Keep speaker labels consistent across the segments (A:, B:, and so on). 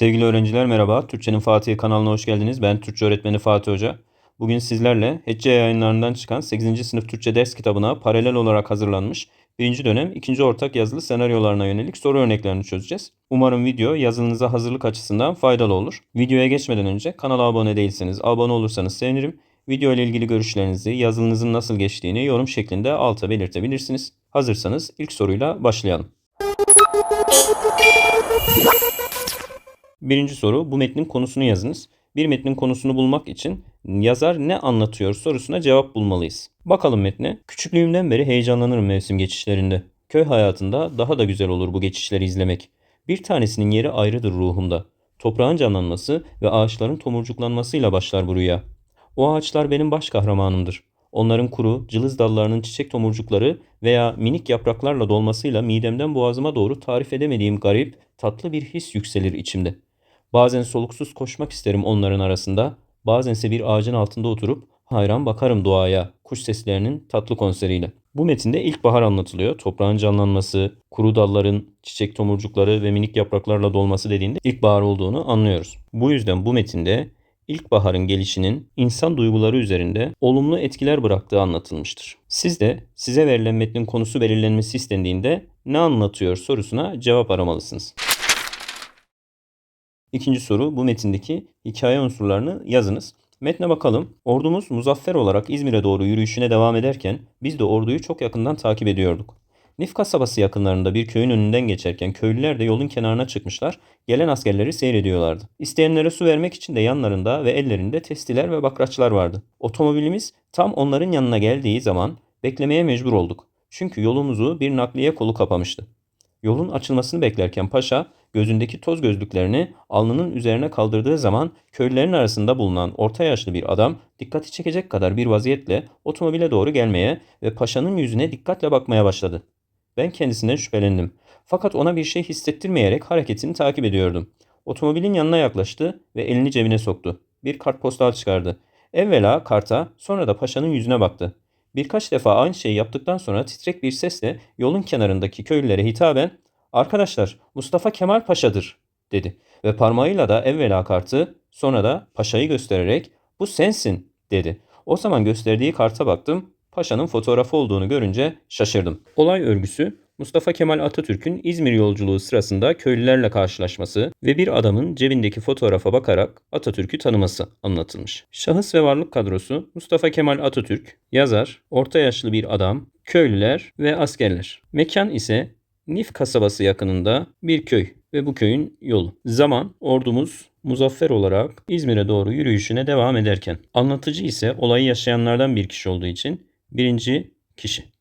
A: Sevgili öğrenciler merhaba. Türkçenin Fatih'i kanalına hoş geldiniz. Ben Türkçe öğretmeni Fatih Hoca. Bugün sizlerle Hecce yayınlarından çıkan 8. sınıf Türkçe ders kitabına paralel olarak hazırlanmış 1. dönem 2. ortak yazılı senaryolarına yönelik soru örneklerini çözeceğiz. Umarım video yazınıza hazırlık açısından faydalı olur. Videoya geçmeden önce kanala abone değilseniz abone olursanız sevinirim. Video ile ilgili görüşlerinizi, yazınızın nasıl geçtiğini yorum şeklinde alta belirtebilirsiniz. Hazırsanız ilk soruyla başlayalım. Birinci soru bu metnin konusunu yazınız. Bir metnin konusunu bulmak için yazar ne anlatıyor sorusuna cevap bulmalıyız. Bakalım metne. Küçüklüğümden beri heyecanlanırım mevsim geçişlerinde. Köy hayatında daha da güzel olur bu geçişleri izlemek. Bir tanesinin yeri ayrıdır ruhumda. Toprağın canlanması ve ağaçların tomurcuklanmasıyla başlar bu rüya. O ağaçlar benim baş kahramanımdır. Onların kuru, cılız dallarının çiçek tomurcukları veya minik yapraklarla dolmasıyla midemden boğazıma doğru tarif edemediğim garip, tatlı bir his yükselir içimde. Bazen soluksuz koşmak isterim onların arasında, bazense bir ağacın altında oturup hayran bakarım doğaya, kuş seslerinin tatlı konseriyle. Bu metinde ilkbahar anlatılıyor. Toprağın canlanması, kuru dalların, çiçek tomurcukları ve minik yapraklarla dolması dediğinde ilkbahar olduğunu anlıyoruz. Bu yüzden bu metinde ilkbaharın gelişinin insan duyguları üzerinde olumlu etkiler bıraktığı anlatılmıştır. Siz de size verilen metnin konusu belirlenmesi istendiğinde ne anlatıyor sorusuna cevap aramalısınız. İkinci soru bu metindeki hikaye unsurlarını yazınız. Metne bakalım. Ordumuz muzaffer olarak İzmir'e doğru yürüyüşüne devam ederken biz de orduyu çok yakından takip ediyorduk. Nif kasabası yakınlarında bir köyün önünden geçerken köylüler de yolun kenarına çıkmışlar, gelen askerleri seyrediyorlardı. İsteyenlere su vermek için de yanlarında ve ellerinde testiler ve bakraçlar vardı. Otomobilimiz tam onların yanına geldiği zaman beklemeye mecbur olduk. Çünkü yolumuzu bir nakliye kolu kapamıştı. Yolun açılmasını beklerken paşa gözündeki toz gözlüklerini alnının üzerine kaldırdığı zaman köylülerin arasında bulunan orta yaşlı bir adam dikkati çekecek kadar bir vaziyetle otomobile doğru gelmeye ve paşanın yüzüne dikkatle bakmaya başladı. Ben kendisinden şüphelendim. Fakat ona bir şey hissettirmeyerek hareketini takip ediyordum. Otomobilin yanına yaklaştı ve elini cebine soktu. Bir kartpostal çıkardı. Evvela karta sonra da paşanın yüzüne baktı. Birkaç defa aynı şeyi yaptıktan sonra titrek bir sesle yolun kenarındaki köylülere hitaben ''Arkadaşlar Mustafa Kemal Paşa'dır'' dedi. Ve parmağıyla da evvela kartı sonra da paşayı göstererek ''Bu sensin'' dedi. O zaman gösterdiği karta baktım. Paşa'nın fotoğrafı olduğunu görünce şaşırdım. Olay örgüsü Mustafa Kemal Atatürk'ün İzmir yolculuğu sırasında köylülerle karşılaşması ve bir adamın cebindeki fotoğrafa bakarak Atatürk'ü tanıması anlatılmış. Şahıs ve varlık kadrosu Mustafa Kemal Atatürk, yazar, orta yaşlı bir adam, köylüler ve askerler. Mekan ise Nif kasabası yakınında bir köy ve bu köyün yolu. Zaman ordumuz muzaffer olarak İzmir'e doğru yürüyüşüne devam ederken. Anlatıcı ise olayı yaşayanlardan bir kişi olduğu için birinci kişi.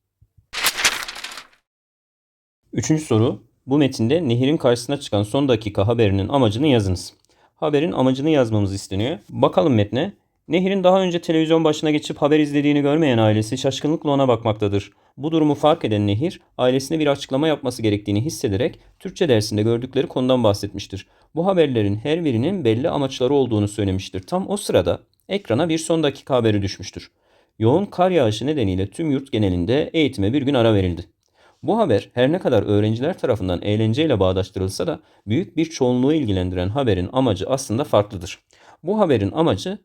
A: Üçüncü soru. Bu metinde nehirin karşısına çıkan son dakika haberinin amacını yazınız. Haberin amacını yazmamız isteniyor. Bakalım metne. Nehir'in daha önce televizyon başına geçip haber izlediğini görmeyen ailesi şaşkınlıkla ona bakmaktadır. Bu durumu fark eden Nehir, ailesine bir açıklama yapması gerektiğini hissederek Türkçe dersinde gördükleri konudan bahsetmiştir. Bu haberlerin her birinin belli amaçları olduğunu söylemiştir. Tam o sırada ekrana bir son dakika haberi düşmüştür. Yoğun kar yağışı nedeniyle tüm yurt genelinde eğitime bir gün ara verildi. Bu haber her ne kadar öğrenciler tarafından eğlenceyle bağdaştırılsa da büyük bir çoğunluğu ilgilendiren haberin amacı aslında farklıdır. Bu haberin amacı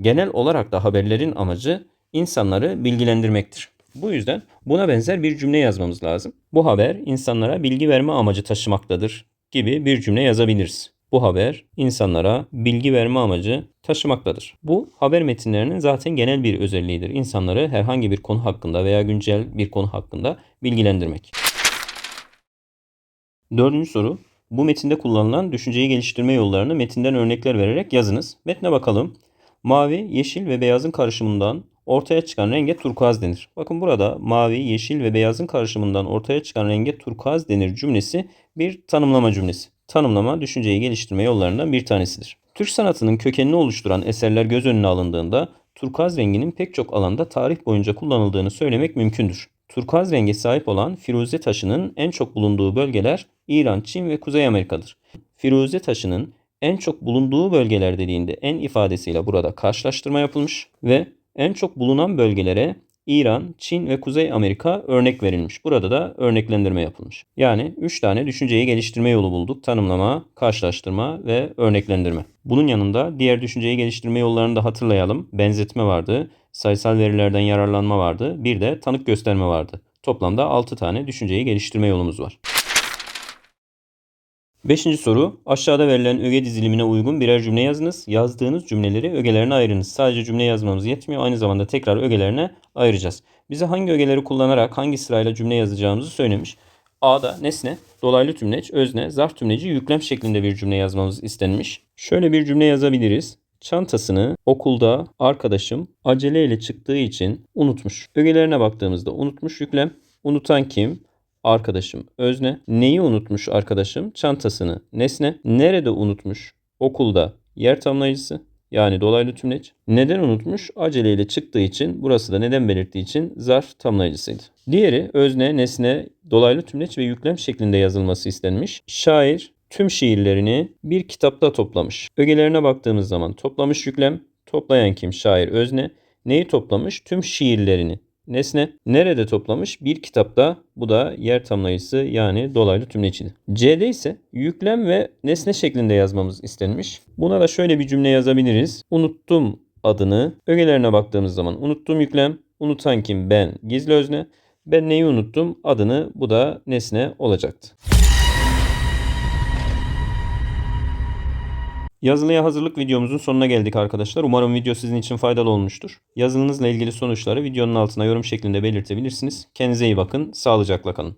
A: genel olarak da haberlerin amacı insanları bilgilendirmektir. Bu yüzden buna benzer bir cümle yazmamız lazım. Bu haber insanlara bilgi verme amacı taşımaktadır gibi bir cümle yazabiliriz. Bu haber insanlara bilgi verme amacı taşımaktadır. Bu haber metinlerinin zaten genel bir özelliğidir. İnsanları herhangi bir konu hakkında veya güncel bir konu hakkında bilgilendirmek. Dördüncü soru. Bu metinde kullanılan düşünceyi geliştirme yollarını metinden örnekler vererek yazınız. Metne bakalım. Mavi, yeşil ve beyazın karışımından ortaya çıkan renge turkuaz denir. Bakın burada mavi, yeşil ve beyazın karışımından ortaya çıkan renge turkuaz denir cümlesi bir tanımlama cümlesi. Tanımlama düşünceyi geliştirme yollarından bir tanesidir. Türk sanatının kökenini oluşturan eserler göz önüne alındığında turkuaz renginin pek çok alanda tarih boyunca kullanıldığını söylemek mümkündür. Turkuaz renge sahip olan firuze taşının en çok bulunduğu bölgeler İran, Çin ve Kuzey Amerika'dır. Firuze taşının en çok bulunduğu bölgeler dediğinde en ifadesiyle burada karşılaştırma yapılmış ve en çok bulunan bölgelere İran, Çin ve Kuzey Amerika örnek verilmiş. Burada da örneklendirme yapılmış. Yani 3 tane düşünceyi geliştirme yolu bulduk. Tanımlama, karşılaştırma ve örneklendirme. Bunun yanında diğer düşünceyi geliştirme yollarını da hatırlayalım. Benzetme vardı, sayısal verilerden yararlanma vardı, bir de tanık gösterme vardı. Toplamda 6 tane düşünceyi geliştirme yolumuz var. Beşinci soru. Aşağıda verilen öge dizilimine uygun birer cümle yazınız. Yazdığınız cümleleri ögelerine ayırınız. Sadece cümle yazmamız yetmiyor. Aynı zamanda tekrar ögelerine ayıracağız. Bize hangi ögeleri kullanarak hangi sırayla cümle yazacağımızı söylemiş. A'da nesne, dolaylı tümleç, özne, zarf tümleci, yüklem şeklinde bir cümle yazmamız istenmiş. Şöyle bir cümle yazabiliriz. Çantasını okulda arkadaşım aceleyle çıktığı için unutmuş. Ögelerine baktığımızda unutmuş yüklem. Unutan kim? Arkadaşım özne. Neyi unutmuş arkadaşım? Çantasını. Nesne. Nerede unutmuş? Okulda. Yer tamlayıcısı. Yani dolaylı tümleç. Neden unutmuş? Aceleyle çıktığı için, burası da neden belirttiği için zarf tamlayıcısıydı. Diğeri özne, nesne, dolaylı tümleç ve yüklem şeklinde yazılması istenmiş. Şair tüm şiirlerini bir kitapta toplamış. Ögelerine baktığımız zaman toplamış yüklem, toplayan kim? Şair özne. Neyi toplamış? Tüm şiirlerini. Nesne nerede toplamış? Bir kitapta. Bu da yer tamlayıcısı yani dolaylı tümlecidir. C'de ise yüklem ve nesne şeklinde yazmamız istenmiş. Buna da şöyle bir cümle yazabiliriz. Unuttum adını. Ögelerine baktığımız zaman unuttum yüklem. Unutan kim? Ben. Gizli özne. Ben neyi unuttum? Adını. Bu da nesne olacaktı. Yazılıya hazırlık videomuzun sonuna geldik arkadaşlar. Umarım video sizin için faydalı olmuştur. Yazılınızla ilgili sonuçları videonun altına yorum şeklinde belirtebilirsiniz. Kendinize iyi bakın. Sağlıcakla kalın.